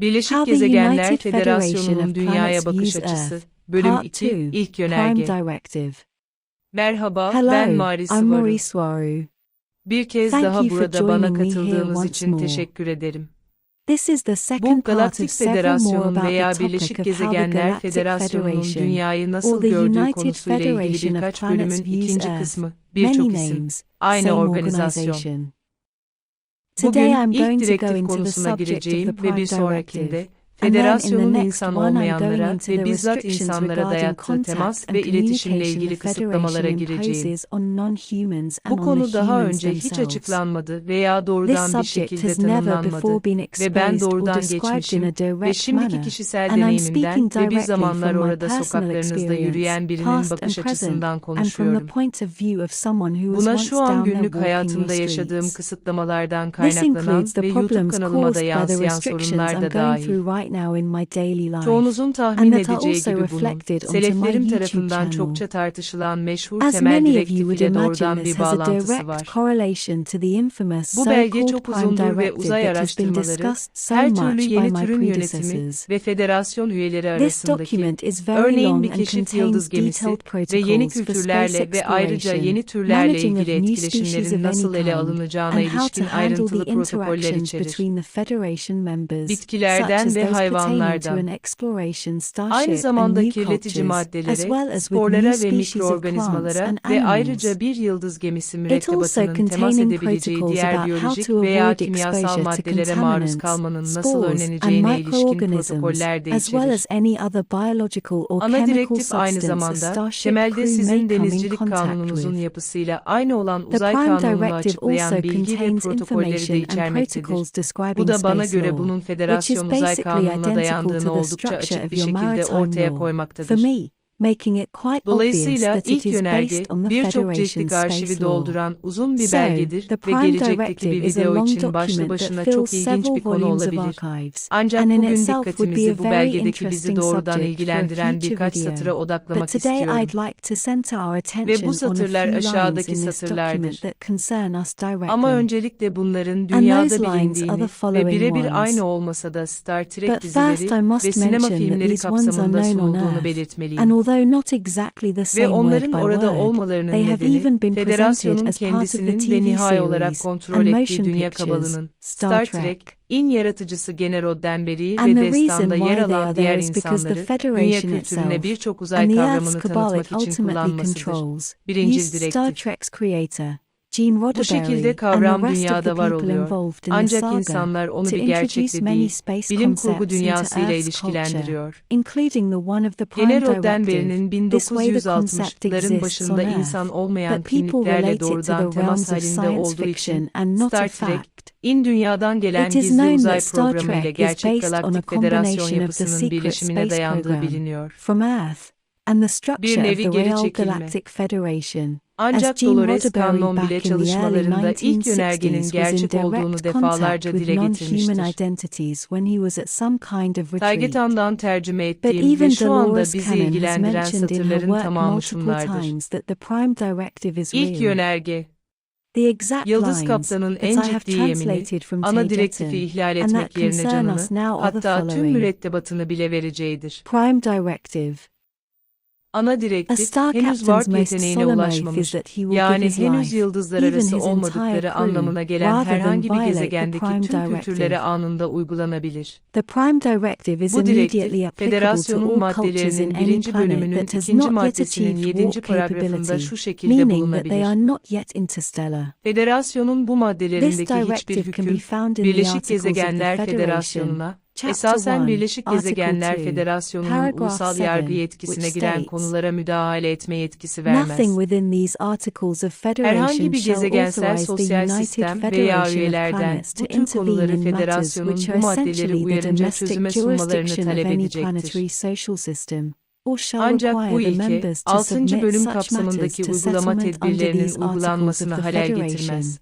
Birleşik Gezegenler Federasyonu'nun Dünyaya Bakış Açısı, Bölüm 2, İlk Yönerge. Merhaba, ben Mari Suaru. Bir kez daha burada bana katıldığınız için teşekkür ederim. Bu Galaktik Federasyon veya Birleşik Gezegenler Federasyonu'nun dünyayı nasıl gördüğü konusuyla ilgili birkaç bölümün ikinci kısmı, birçok isim, aynı organizasyon. Bugün ilk direktif konusuna gireceğim ve bir sonrakinde Federasyonun insan olmayanlara ve bizzat insanlara dayattığı temas ve iletişimle ilgili kısıtlamalara gireceğim. Bu konu daha önce hiç açıklanmadı veya doğrudan bir şekilde tanımlanmadı ve ben doğrudan geçmişim ve şimdiki kişisel deneyimimden ve bir zamanlar orada sokaklarınızda yürüyen birinin bakış açısından konuşuyorum. Buna şu an günlük hayatımda yaşadığım kısıtlamalardan kaynaklanan ve YouTube kanalıma da yansıyan sorunlar da dahil. Çoğunuzun tahmin edeceği gibi bunun, seleflerim tarafından çokça tartışılan meşhur temel direktifiyle doğrudan bir bağlantısı var. Bu belge çok uzundur ve uzay araştırmaları, her türlü yeni türün yönetimi ve federasyon üyeleri arasındaki, örneğin bir keşif yıldız gemisi ve yeni kültürlerle ve ayrıca yeni türlerle ilgili etkileşimlerin nasıl ele alınacağına ilişkin ayrıntılı protokoller içerir. Bitkilerden ve hayvanlardan, aynı zamanda kirletici maddelere, sporlara ve mikroorganizmalara ve ayrıca bir yıldız gemisi mürettebatının temas edebileceği diğer biyolojik veya kimyasal maddelere maruz kalmanın nasıl önleneceğine ilişkin protokoller de içerir. Ana direktif aynı zamanda temelde sizin denizcilik kanununuzun yapısıyla aynı olan uzay kanununu açıklayan bilgi ve protokolleri de içermektedir. Bu da bana göre bunun Federasyon Uzay Kanunu donanıma dayandığını oldukça açık bir şekilde ortaya koymaktadır making it quite Dolayısıyla ilk yönerge birçok ciltlik arşivi dolduran uzun bir belgedir ve gelecekteki bir video için başlı başına çok ilginç bir konu olabilir. Ancak bugün dikkatimizi bu belgedeki bizi doğrudan ilgilendiren birkaç satıra odaklamak istiyorum. Ve bu satırlar aşağıdaki satırlardır. Ama öncelikle bunların dünyada bilindiğini ve birebir aynı olmasa da Star Trek dizileri ve sinema filmleri kapsamında sunulduğunu belirtmeliyim. Although not exactly the same Ve onların word by orada word, olmalarının they have nedeni, even been federasyonun kendisinin ve nihai olarak kontrol ettiği dünya kabalının Star Trek, in yaratıcısı Genero Denberi ve Destan'da yer alan diğer insanları dünya kültürüne birçok uzay kavramını tanıtmak için kullanmasıdır. Birinci direktif. Bu şekilde kavram dünyada var oluyor. Ancak insanlar onu bir gerçekle değil, bilim kurgu dünyası ile ilişkilendiriyor. Genel Roddenberry'nin 1960'ların başında insan olmayan kimliklerle doğrudan temas halinde olduğu için Star Trek, in dünyadan gelen gizli uzay programı ile gerçek galaktik federasyon yapısının birleşimine dayandığı biliniyor. Bir nevi geri çekilme. Ancak Dolores Cannon bile çalışmalarında ilk yönergenin gerçek olduğunu defalarca dile getirmiştir. Taygetan'dan tercüme ettiğim ve şu anda bizi ilgilendiren satırların tamamı şunlardır. İlk yönerge, Yıldız Kaptan'ın en ciddi yemini, ana direktifi ihlal etmek yerine canını, hatta tüm mürettebatını bile vereceğidir. Prime Directive Ana direktif henüz Warp yeteneğine ulaşmamış, yani henüz yıldızlar arası olmadıkları anlamına gelen herhangi bir gezegendeki tüm kültürlere anında uygulanabilir. Bu direktif, federasyonun maddelerinin birinci bölümünün ikinci maddesinin yedinci paragrafında şu şekilde bulunabilir. Federasyonun bu maddelerindeki hiçbir hüküm, Birleşik Gezegenler Federasyonu'na, Esasen Birleşik Gezegenler Federasyonu'nun ulusal yargı yetkisine giren konulara müdahale etme yetkisi vermez. Herhangi bir gezegensel sosyal sistem veya üyelerden bu tür konuları federasyonun bu maddeleri uyarınca çözüme sunmalarını talep edecektir. Ancak bu ilke, 6. bölüm kapsamındaki uygulama tedbirlerinin uygulanmasına halel getirmez.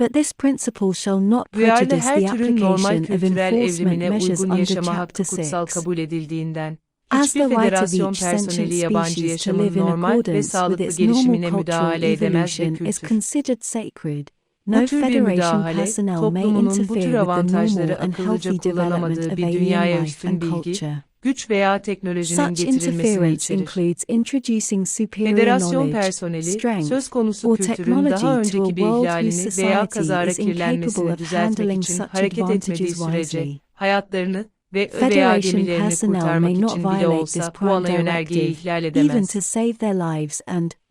But this principle shall not Duyarlı prejudice her the türün normal application of kültürel enforcement evrimine measures uygun under yaşama hakkı Chapter 6. kutsal kabul edildiğinden, As the hiçbir right of federasyon each personeli sentient yabancı species to yaşamın live in normal ve accordance with sağlıklı its gelişimine normal cultural müdahale edemez ve evolution is kültür. considered sacred. No Bu tür bir federation müdahale, personnel may toplumunun bu tür interfere with the avantajları normal and akıllıca healthy development kullanamadığı of bir alien dünyaya life üstün and bilgi, culture güç veya teknolojinin Such getirilmesini içerir. includes introducing superior Federasyon personeli, strength, söz konusu kültürün daha önceki bir ihlalini veya kazara kirlenmesini düzeltmek için hareket etmediği sürece, hayatlarını ve veya gemilerini kurtarmak için bile olsa bu ana yönergeyi ihlal edemez.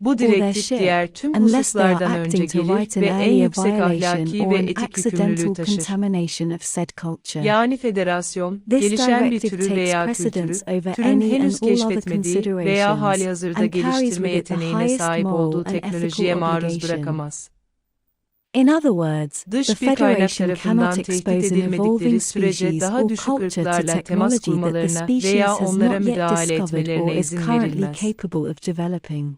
Bu direktif diğer tüm hususlardan önce gelir ve en yüksek ahlaki ve etik yükümlülüğü taşır. contamination of said culture. Yani federasyon, gelişen bir türü veya kültürü, türün henüz keşfetmediği veya hali hazırda geliştirme yeteneğine sahip olduğu teknolojiye maruz bırakamaz. In other words, the Dış bir kaynak Federation tarafından cannot tehdit expose an edilmedikleri evolving sürece species daha or düşük culture to ırklarla temas technology that the kurmalarına species veya has onlara not yet müdahale discovered or etmelerine is izin currently verilmez. capable of developing.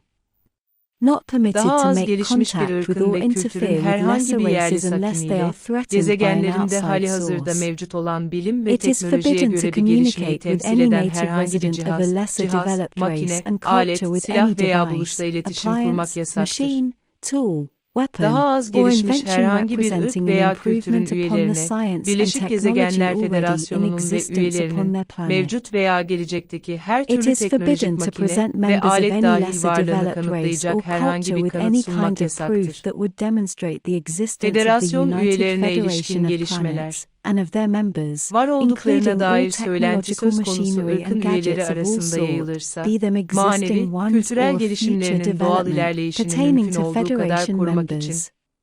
Not permitted Daha to az make gelişmiş bir contact with ırkın or ve interfere kültürün with herhangi lesser bir yerli races unless they sakiniyle, are threatened by an gezegenlerinde outside hali hazırda source. mevcut olan bilim ve It is teknolojiye forbidden to göre bir gelişmeyi communicate with temsil any eden native herhangi bir resident of a cihaz, lesser cihaz, developed makine, race and alet, culture with silah any veya buluşla device, iletişim kurmak appliance, yasaktır. machine, tool, weapon, Daha az gelişmiş herhangi bir ırk veya kültürün üyelerine, Birleşik Gezegenler Federasyonu'nun ve üyelerinin mevcut veya gelecekteki her türlü teknolojik makine ve alet dahil varlığını kanıtlayacak herhangi bir kanıt sunmak yasaktır. Federasyon üyelerine ilişkin gelişmeler, and of their members, var olduklarına dair söylenti söz konusu ırkın and üyeleri arasında yayılırsa, manevi, kültürel gelişimlerinin doğal ilerleyişini mümkün olduğu kadar korumak için,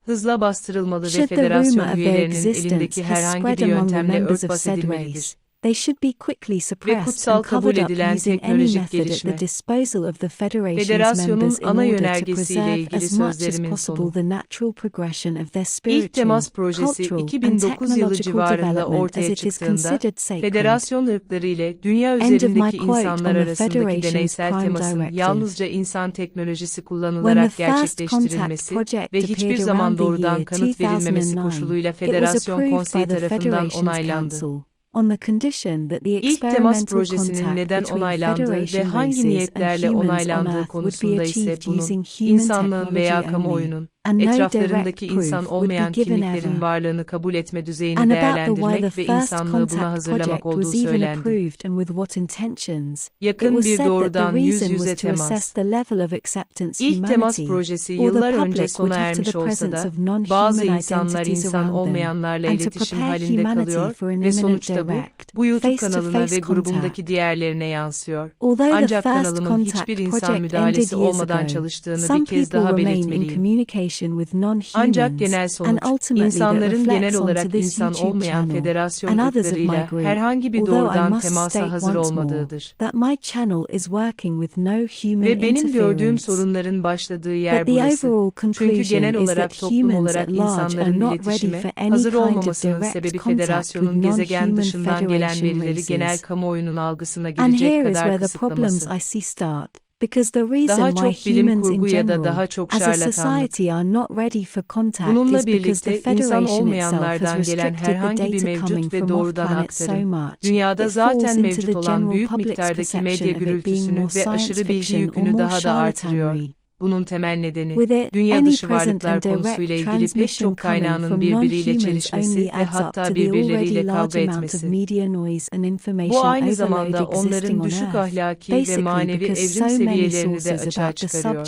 hızla bastırılmalı ve federasyon üyelerinin elindeki herhangi bir yöntemle örtbas race, they should be quickly suppressed and covered up using any method at the disposal of the Federation's members in order to preserve as much as possible the natural progression of their spiritual, cultural and 2009 yılı technological development as it is considered sacred. federasyon ırkları ile dünya End of my üzerindeki quote insanlar on the arasındaki deneysel temasın yalnızca insan teknolojisi When the kullanılarak first contact gerçekleştirilmesi project ve hiçbir appeared zaman doğrudan kanıt verilmemesi 2009, koşuluyla it was Federasyon approved by Konseyi the tarafından Federation's onaylandı. Council on the condition that the İlk temas projesinin neden onaylandığı ve hangi niyetlerle onaylandığı konusunda ise bunun, insanlığın veya kamuoyunun, etraflarındaki insan olmayan kimliklerin varlığını kabul etme düzeyini değerlendirmek ve insanlığı buna hazırlamak olduğu söylendi. Yakın bir doğrudan yüz yüze temas. İlk temas projesi yıllar önce sona ermiş olsa da, bazı insanlar insan olmayanlarla iletişim halinde kalıyor ve sonuçta bu, bu YouTube kanalına ve grubumdaki diğerlerine yansıyor. Ancak kanalımın hiçbir insan müdahalesi olmadan çalıştığını bir kez daha belirtmeliyim. Ancak genel sonuç, insanların genel olarak insan olmayan federasyon group, herhangi bir doğrudan temasa hazır olmadığıdır. Ve benim gördüğüm sorunların başladığı yer burası. Çünkü genel olarak toplum olarak insanların iletişime hazır olmamasının sebebi federasyonun gezegen dışından gelen verileri genel kamuoyunun algısına girecek kadar kısıtlaması. Because the reason Daha why çok bilim humans in kurgu ya da general, daha çok as a şarlatanlık. society are not ready for contact Bununla is because the birlikte insan Federation itself olmayanlardan gelen restricted the herhangi bir data mevcut ve from doğrudan so aktarım, much, dünyada it falls zaten into mevcut the olan general büyük public's miktardaki perception medya of it being gürültüsünü more ve science aşırı bilgi fiction or yükünü more daha da artırıyor. charlatanry. Bunun temel nedeni, dünya dışı varlıklar konusuyla ilgili pek çok kaynağının birbiriyle çelişmesi ve hatta birbirleriyle kavga etmesi. Bu aynı zamanda onların on düşük ahlaki ve manevi evrim seviyelerini de açığa çıkarıyor.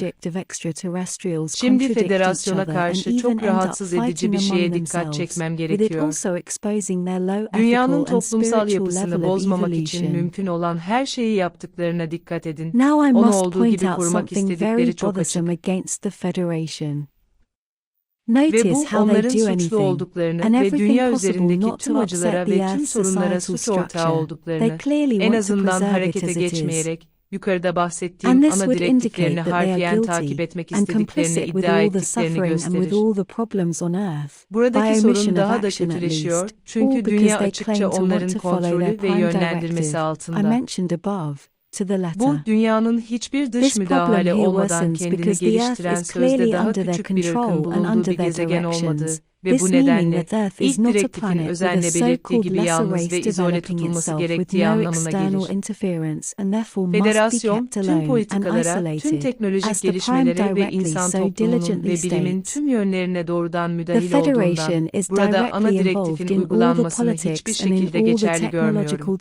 Şimdi federasyona karşı çok rahatsız edici bir şeye dikkat çekmem gerekiyor. Dünyanın toplumsal yapısını bozmamak için mümkün olan her şeyi yaptıklarına dikkat edin. Onu olduğu gibi something istedikleri çok bothersome against the Federation. Ve Notice bu how onların they do suçlu anything, olduklarını and ve everything dünya possible üzerindeki not tüm to acılara upset the ve tüm Earth's sorunlara suç ortağı structure. They olduklarını clearly en want to azından preserve it harekete geçmeyerek yukarıda bahsettiğim ana direktiflerini harfiyen takip etmek istediklerini iddia ettiklerini suffering and with gösterir. all the problems on Earth. Buradaki sorun daha da kötüleşiyor çünkü because dünya açıkça onların kontrolü ve yönlendirmesi altında. To the letter. Bu dünyanın hiçbir dış This müdahale olmadan kendini geliştiren sözde daha küçük bir ırkın bulunduğu bir gezegen olmadığı, Ve bu nedenle ilk direktifin özenle belirttiği gibi yalnız ve izole tutulması gerektiği anlamına gelir. Federasyon, tüm politikalara, tüm teknolojik gelişmelere ve insan toplumunun ve bilimin tüm yönlerine doğrudan müdahil olduğundan, burada ana direktifin uygulanmasını hiçbir şekilde geçerli görmüyorum.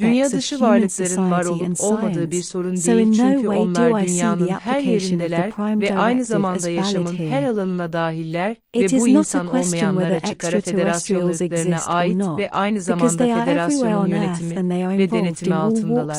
Dünya dışı varlıkların var olup olmadığı bir sorun So değil çünkü onlar do I see dünyanın the her yerindeler ve aynı zamanda yaşamın her alanına dahiller ve bu insan question olmayanlar whether açık ara extraterrestrials federasyonluklarına exist or ait ve aynı zamanda federasyonun yönetimi ve denetimi altındalar.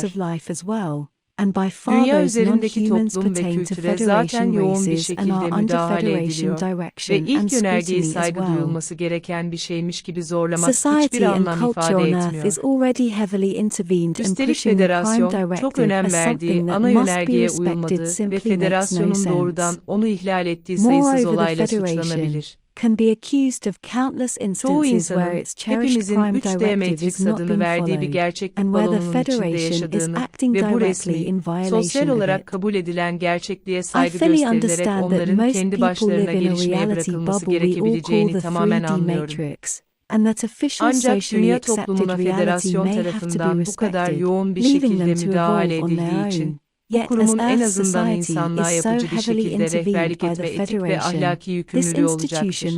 Dünya those üzerindeki toplum ve pertain to kültüre zaten Federation yoğun bir races and şekilde müdahale Federation ediliyor ve direction and ilk as saygı duyulması gereken bir şeymiş gibi zorlamak Society hiçbir anlam ifade etmiyor. is already heavily intervened and Üstelik federasyon çok önem verdiği ana yönergeye uyulmadığı ve federasyonun doğrudan onu ihlal ettiği sayısız olayla suçlanabilir. Can be accused of countless instances where its cherished 3D Directive is not being followed, and where the Federation is acting directly in violation of it. kabul edilen gerçekliğe I saygı fully gösterilerek understand that onların most kendi people başlarına live in a gelişmeye reality bırakılması bubble we all call gerekebileceğini the tamamen 3D anlıyorum. matrix, and that official Ancak dünya toplumuna federasyon tarafından bu kadar yoğun bir şekilde müdahale edildiği için. Bu kurumun en azından insanlığa yapıcı bir şekilde rehberlik etme etik ve ahlaki yükümlülüğü olacaktır.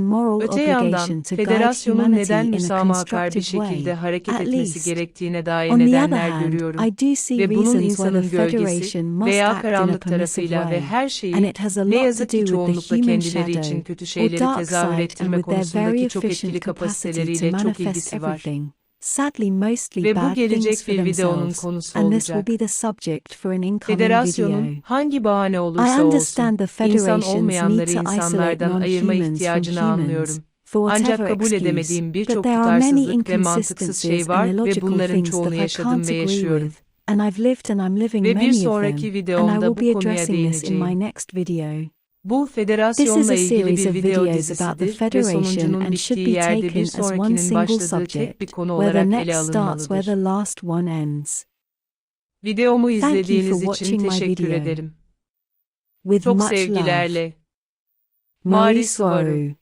moral Öte yandan, federasyonun neden müsamahakar bir şekilde hareket etmesi gerektiğine dair nedenler görüyorum ve bunun insanın gölgesi veya karanlık tarafıyla ve her şeyi ne yazık ki çoğunlukla kendileri için kötü şeyleri tezahür ettirme konusundaki çok etkili kapasiteleriyle çok ilgisi var. Sadly mostly Ve bu bad gelecek bir videonun konusu and this will olacak. be the subject for an incoming Federasyonun hangi bahane olursa olsun, insan olmayanları insanlardan ayırma ihtiyacını anlıyorum. Ancak kabul edemediğim birçok tutarsızlık ve mantıksız şey var ve bunların çoğunu yaşadım ve yaşıyorum. and I've lived and I'm living Ve bir sonraki videomda bu konuya değineceğim. Bu federasyonla ilgili bir video videos about the dizisidir ve Federation sonuncunun bittiği be yerde taken bir as one sonrakinin single başladığı tek subject, bir konu olarak ele alınmalıdır. Videomu izlediğiniz için teşekkür ederim. With Çok sevgilerle. Varu. Varu.